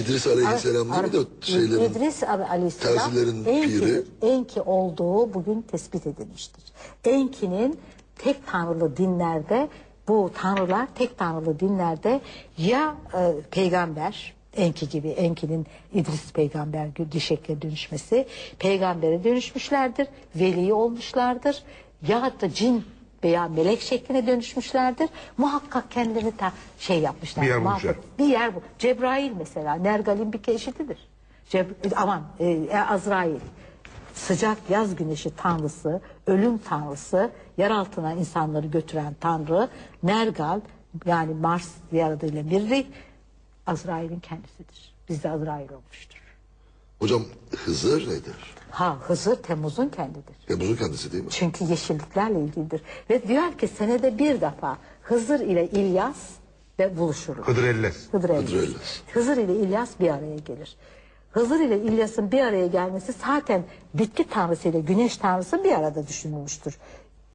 İdris'tir. İdris Aleyhisselam değil mi de şeylerin, İdris Aleyhisselam terzilerin Enki, piri? Enki olduğu bugün tespit edilmiştir. Enki'nin tek tanrılı dinlerde bu tanrılar tek tanrılı dinlerde ya e, peygamber Enki gibi Enki'nin İdris peygamber gü- şekle dönüşmesi peygambere dönüşmüşlerdir, veli olmuşlardır ya da cin veya melek şekline dönüşmüşlerdir. Muhakkak kendilerini ta şey yapmışlar. Bir yer bulmuşlar. bir yer bu. Cebrail mesela Nergal'in bir keşididir. Ceb aman e, Azrail sıcak yaz güneşi tanrısı, ölüm tanrısı, yer altına insanları götüren tanrı, Nergal yani Mars diğer adıyla Mirri, Azrail'in kendisidir. Bizde Azrail olmuştur. Hocam Hızır nedir? Ha Hızır Temmuz'un kendidir. Temmuz'un kendisi değil mi? Çünkü yeşilliklerle ilgilidir. Ve diyor ki senede bir defa Hızır ile İlyas ve buluşurlar. Hıdır. Hızır Hıdır ile. Ellez. Hızır ile İlyas bir araya gelir. Hızır ile İlyas'ın bir araya gelmesi zaten bitki tanrısı ile güneş tanrısı bir arada düşünülmüştür.